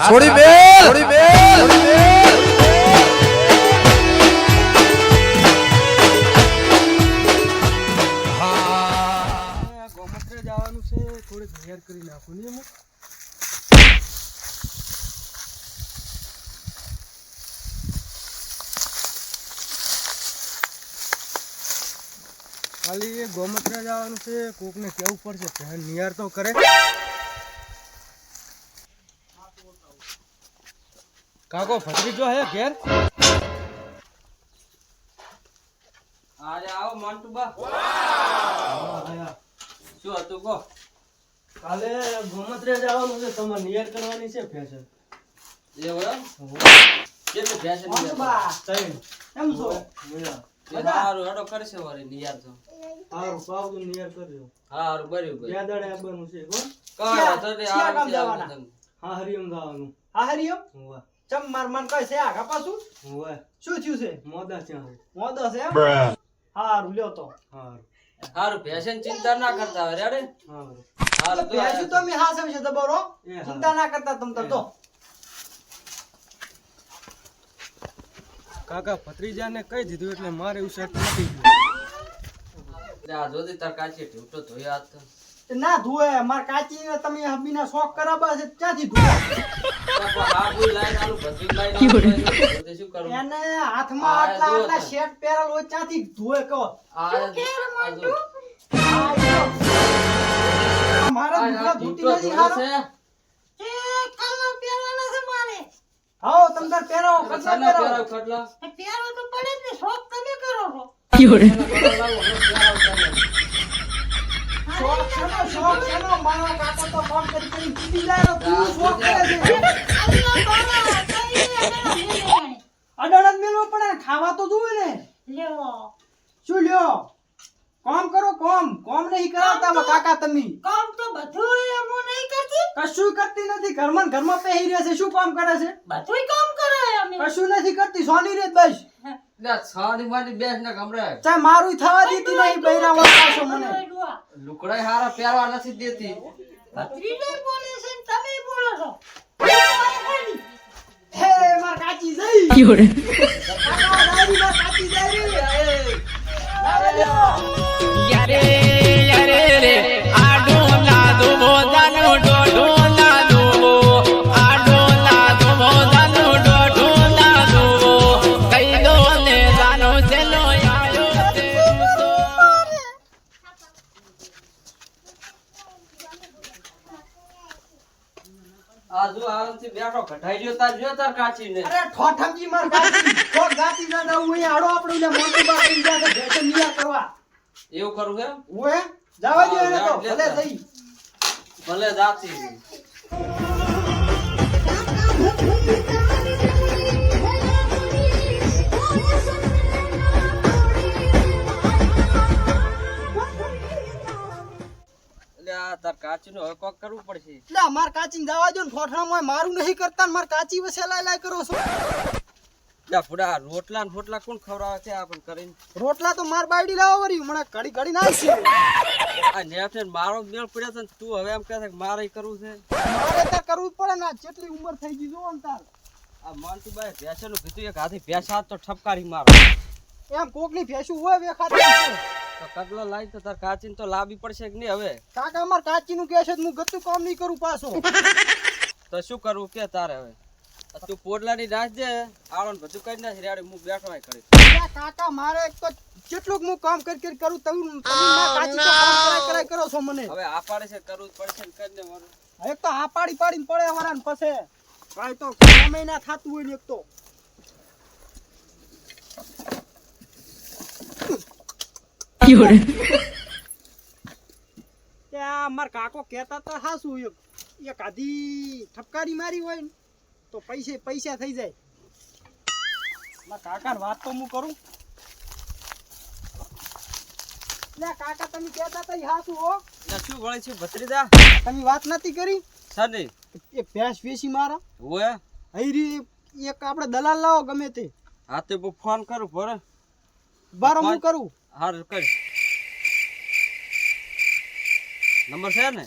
છોડી બેલ છોડી બેલ જવાનું છે થોડીક હેર કરી નાખું ખાલી ગોમત્રે જવાનું છે કોકને કેવું પડશે ધ્યાન નિયાર તો કરે. કાકો ભત્રીજો હે ઘેર. આજે આવો મોન્ટુબા. શું હતું કો કાલે ગોમત્રે જવાનું છે તમારે નિયર કરવાની છે ફેશન એવું એમ? કેટલું ફેશન ત્રણ કેમ છો? સારું હેડો કરશે નિયાર તો. સારું પાવતું નિયર કરજો. હારું બર્યું બે દાડે આવવાનું છે હો. આવજો જવાના? હા હરિયમ ગાવાનું. હા હરિયો હોવા ચમ માર મન કઈ છે આગા પાછું? હોવા. શું થયું છે? મોદા છે મોદા છે હારું લ્યો તો. હારું. હારું ફેશન ચિંતા ના કરતા હવે રેડે હારું. હારું તો મેં હાસમ છે દબરો ચિંતા ના કરતા તમ તો કાકા ભત્રીજાને કહી દીધું એટલે મારે એવું સેટ નથી આ જોતી તાર કાચી ધોઈ ના ધુએ માર કાચી તમે હબીના શોખ કરાવવા છે ક્યાંથી ધુએ શોખ શેનો શોખ શેનો મારો કાકો તો ફોન કરી કરી તૂટી જાય તું શોખ કરે છે? અડડ મેલવો પડે ખાવા તો જોવે ને. શું લ્યો? કોમ કરો કોમ. કોમ નહીં કરાવતા કાકા તમે. કશું કરતી નથી. ઘરમાં ઘરમાં પહેરી રહે છે. શું કામ કરે છે? કશું નથી કરતી. સોની રેત બસ. લે, છાની માની બેસ ને ગમરાય. ચા મારું થવા દીધી નહીં બૈરા વળાશો મને. લુગડાય હારા પહેરવા નથી દેતી. હે માર કાચી જઈ કાકા દાદી માર કાચી જઈ રે લાવે આ જો આરામથી બેઠો કઢાઈ રહ્યો તાર જો તાર કાચીને. અરે ઠોઠમજી માર કાચી. ઠોઠ ગાતી ના દઉં હું આડો આપણો ને મોટી બા કરી જા ભેંસો નિયા કરવા. એવું કરું એમ ઓએ જવા દે એને તો ભલે થઈ. જઈ ભલે જાતી. કાચીનું હવે કોક કરવું પડશે. એટલે અમાર કાચી જવા દો ને ઠોઠામાં મારું નહીં કરતા માર કાચી વસે લાય લાય કરો છો. ફુડા રોટલા ને ફોટલા કોણ ખવડાવે છે આપણ કરીને? રોટલા તો માર બાયડી લાવો વરી હમણાં ઘડી ઘડી નાખશે. આ નેઠે મારો મેળ પડ્યો છે તું હવે એમ કહે છે કે મારે કરવું છે? મારે તો કરવું જ પડે ને જેટલી ઉંમર થઈ ગઈ જોવો ને તાર. આ માનતુભાઈ ભેંસનું કીધું એક હાથી ભેંસ હાથ તો ઠપકારી મારો. એમ કોકની ભેંસું હોય વેખાતી. તો કગલો લાઈ તો તાર કાચીન તો લાવી પડશે કે નહીં હવે? કાકા માર કાચી નું કે છે હું ગતું કામ નહીં કરું પાછો. તો શું કરવું કે તારે હવે? તું તું પોડલાની નાખ દે આવણ બધું કરી નાખ રેડી હું બેઠો કરી કાકા મારે એક તો જેટલું હું કામ કરી કરી કરું તમે કાચી કરો છો મને. હવે આ પાડે છે કરવું પડશે ને કરીને મારું એક તો આ પાડી પાડીને પડે વરાન પછી. કાંઈ તો કામે ના થાતું હોય ને એક તો. ત્યાં કાકો કહેતા તો હાસું એક આધી ઠપકારી મારી હોય ને તો પૈસે પૈસા થઈ જાય. માર કાકાને વાત તો હું કરું. કાકા તમે કહેતા હતા ઈ હાસું હો? શું વળે છે ભત્રીજા? તમે વાત નથી કરી? સની એ ભેંસ વેચી મારા. ઓએ હૈરી એક આપણે દલાલ લાવો ગમે તે. હા તો ફોન કરું ભરે બારો હું કરું? હાર કર નંબર છે ને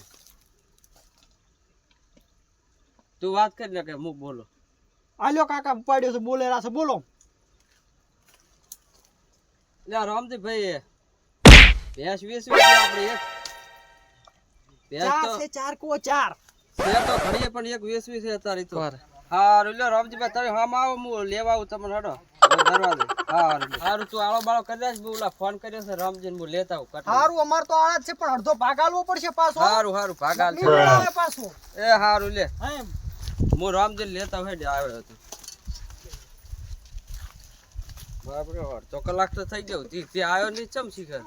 તું વાત કરી લે કે હું બોલો આલ્યો કાકા ઉપાડ્યો છે બોલેરા છે બોલો લે રામજી ભાઈ ભેંસ વીસ વીસ આપણે એક ભેંસ ચાર તો છે ચાર કો ચાર છે તો ઘડીએ પણ એક વીસ વીસ છે તારી તો હારું લ્યો રામજીભાઈ તમે હામ આવો હું લેવા આવું તમને હડો દરવાજે હારું સારું તું આળો બાળો કરી દે ઓલા ફોન કર્યો છે રામજીને હું લેતા આવું સારું અમાર તો આળા જ છે પણ અડધો ભાગ આલવો પડશે પાછો. સારું સારું છે પાછો. એ સારું લે. એમ. હું રામજીન લેતા હોય આવ્યો હતો. બાપરે અડધો કલાક તો થઈ ગયો. તે તે આવ્યો નહીં ચમ શીખર?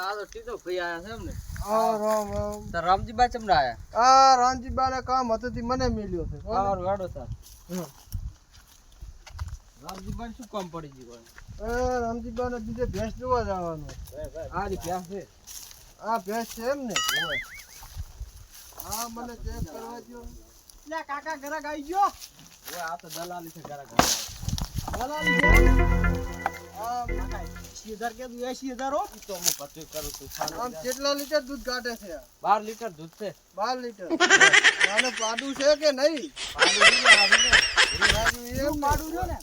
આ તો ટીટો ભાઈ આયા છે એમ ને આ રામ રામ. તાર ચમ ના આયા? આ કામ હતું તે મને મિલ્યો છે. સારું હેડો તાર. હમ. રામજીભાઈ શું કામ પડી ગયું એ બીજે ભેંસ જોવા જવાનું. આ ભેંસ છે. આ ભેંસ છે એમ ને? હા મને ચેક કરવા દો લે કાકા ઘરાક આવી ગયો? ઓય આ તો દલાલી છે ઘરા ઘરા દલાલી છે? હા કાકા 80000 કે 80000 હો? તો હું પચી કરું છું. આમ કેટલા લીટર દૂધ કાઢે છે? બાર લીટર દૂધ છે. બાર લીટર? આને પાડું છે કે નહીં? રાજુ એમ એવું પાડું રહ્યો ને?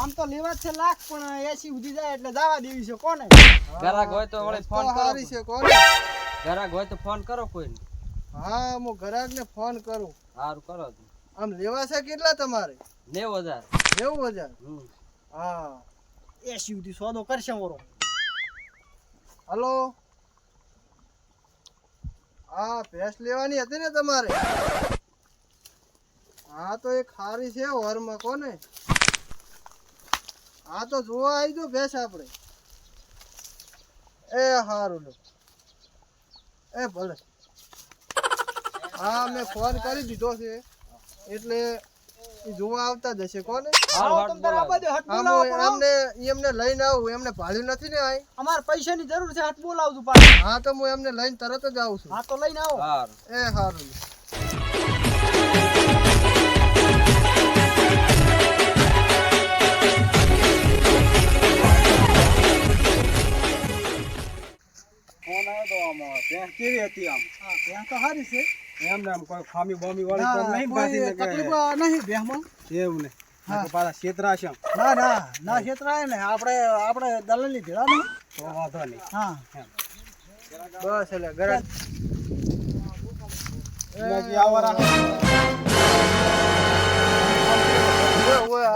આમ તો લેવા છે લાખ પણ એસી ઉધી જાય એટલે જવા દેવી છે કોને? ઘરાક હોય તો વળી ફોન તો છે કોને? ઘરાક હોય તો ફોન કરો કોઈને. હા હું ને ફોન કરું. સારું કરો આમ લેવા છે કેટલા તમારે? નેવું હજાર. નેવું હજાર? હા. 80 સુધી સોદો કરશે મોરો હલો? હા, ભેંસ લેવાની હતી ને તમારે? હા, તો એ ખારી છે વરમાં કોને? હા, તો જોવા આવી જો ભેંસ આપણે. એ સારું લો એ ભલે. હા, મેં ફોન કરી દીધો છે. એટલે જોવા આવતા જશે કોને? એમને લઈને આવું એમને ભાડ્યું નથી ને આય. અમારે પૈસાની જરૂર છે હટ બોલાવજો પાછું. હા તો હું એમને લઈને તરત જ આવું છું. હા તો લઈને આવો. એ સારું ફોન આવ્યો તો આમ ભેંસ કેવી હતી આમ? હા ત્યાં તો સારી છે. એમ ને આમ કોઈ ખામી બામી વાળી તો નહીં ને તકલીફ નહીં બેહમાં એવું ને નકર પાછા છેતરા છે. ના ના ના છેતરાય ને. આપણે આપણે દલાલી ભેળા નહીં તો વાંધો નહીં. હા. બસ એટલે ગરજ. બાકી આવારા ઓય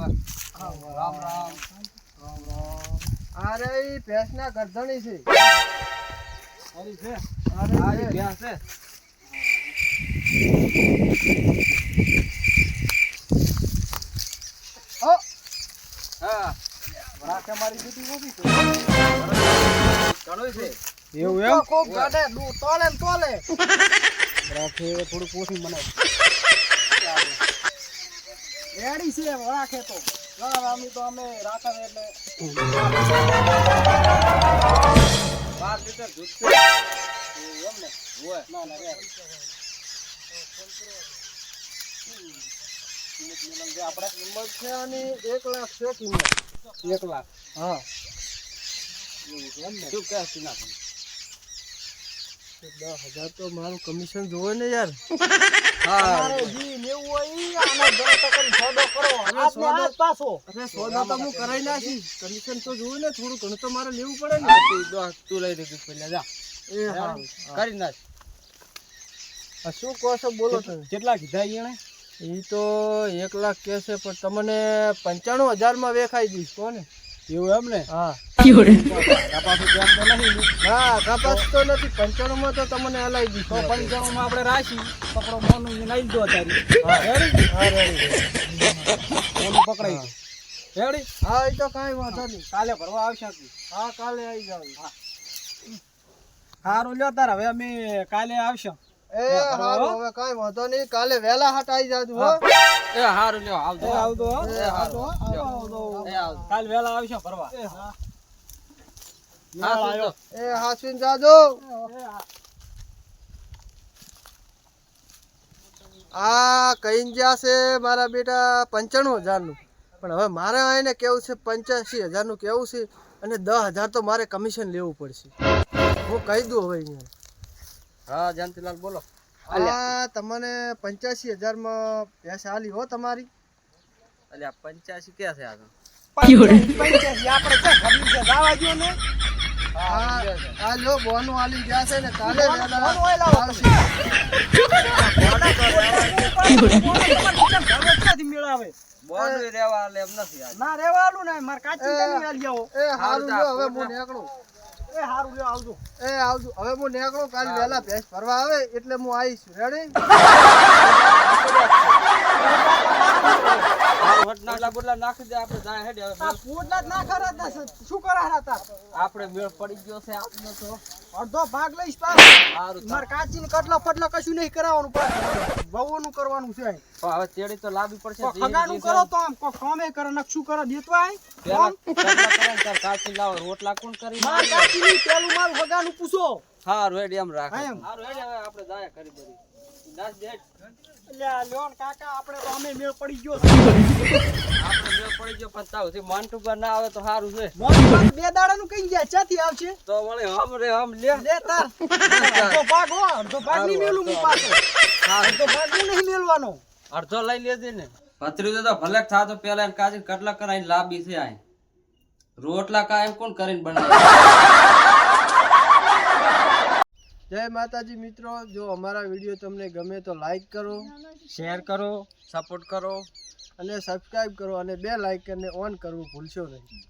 હા. રામ રામ છે ભેંસ. છે ઓ, રાતે મારી દીધી ઓછી છે ઘણું છે એવું એમ કોક ગાડે તોલે તોલે રાતે થોડું પોસી મને રેડી છે રાખે તો. અમે તો અમે રાખે એટલે. બાર લીટર દૂધ છે. એમ ને હોય ના ના રે. આપણે કિંમત છે આની એક લાખ. છે કિંમત એક લાખ હા શું કહે છે ના પણ? દસ હજાર તો મારું કમિશન જોવે ને યાર. હા. જી લેવું હોય આનો ગણતર સોદો કરો. હાથને હાથ પાછો. અરે સોદા તો હું કરાઈ કમિશન તો જોવે ને થોડું ઘણું તો મારે લેવું પડે ને. તું તું લઈ જા. એ હા. કરી નાખ. શું કહો છો? બોલો તમે. કેટલા કીધા એને એ તો એક લાખ કે છે પણ તમને પંચાણું હજારમાં વેખાઈ દઈશ કોને? એવું એમ ને હા. આ પાછું ધ્યાન તો નહીં ના કપાસ તો નથી પંચાણું માં તો તમને હલાવી દઈશ. તો પંચાણું આપણે રાખી પકડો મોનું ને દો તારી. હા. રેડી મોનું પકડાઈ રેડી હા એ તો કાંઈ વાંધો નહીં. કાલે ભરવા આવશે હા કાલે આવી જાવ સારું લ્યો તાર હવે અમે કાલે આવશું. એ હારું હવે કાંઈ વાંધો નહીં. કાલે વહેલા હાટ આવી જાજો હો. એ હારું લ્યો આવજો. આવજો. એ આવજો કાલ વહેલા આવશે ભરવા. હા. આવ્યો. એ હાસવીન જાજો આ કઈ જ્યાં છે મારા બેટા પંચાણું હજારનું પણ હવે મારે એને કેવું છે પંચ્યાસી હજારનું કેવું છે અને દસ હજાર તો મારે કમિશન લેવું પડશે હું કહી દઉં હવે અહીંયા હા જયંતિલાલ બોલો આ તમને પંચ્યાસી હજારમાં પૈસા આલી હો તમારી અલ્યા પંચ્યાસી ક્યાં છે આગળ પંચ્યાસી, પંચ્યાસી. આપણે ક્યાં ખબર છે? જવા દો ને. આ બોન લો બોનું આલી ગયા છે ને કાલે બોનું મેળાવે? રેવા લે એમ નથી ના રેવાનું ને મારે કાચી તમે આલી આવો. એ હારું તા, હવે હું નીકળું. એ હારું લ્યો આવજો. એ આવજો. હવે હું નીકળું કાલે વેલા ભેંસ ભરવા આવે એટલે હું આવીશ. રેડી હારું, હટ નાલા બોટલા નાખી દે આપણે જાય હેડે. પોટલા ના ખરા તા શું કરા હતા આપણે મેળ પડી ગયો છે આપનો તો. અડધો ભાગ લઈશ પાછો. સારું કાચી ને કટલા ફટલા કશું નહીં કરાવવાનું વહુનું કરવાનું છે. તો હવે તેડી તો લાવવી પડશે ખગાનું કરો તો આમ કોઈ કામે કરે ને શું કરે દેતો આય. પેલા કેટલા કરે ને તાર કાચી લાવો રોટલા કોણ કરી માર કાચી ની પેલું માલ વગાનું પૂછો. હા રેડી એમ રાખ. હારું હેડ હવે આપણે જાય કરી બધી. હેડ. એટલે આ લ્યોન કાકા આપણે તો અમે મેળ પડી ગયો આપણે મેળ પડી ગયો પણ તાવથી માનટુ પર ના આવે તો સારું છે. મોટી વાત બે કઈ ગયા ક્યાંથી આવશે? તો વળી હમ રે હમ લે લે તાર. અડધો ભાગ હો અડધો ભાગ નહીં મેલું હું પાછો. અડધો ભાગ હું નહીં મેલવાનો. અડધો લઈ લેજે ને. પથરી તો ભલે થાતો પેલા એમ કાચી કટલા કરાઈને લાંબી છે આ રોટલા કાયમ કોણ કરીને બનાવે? જય માતાજી મિત્રો. જો અમારા વીડિયો તમને ગમે તો લાઈક કરો શેર કરો સપોર્ટ કરો અને સબસ્ક્રાઈબ કરો અને બે લાઇકનને ઓન કરવું ભૂલશો નહીં.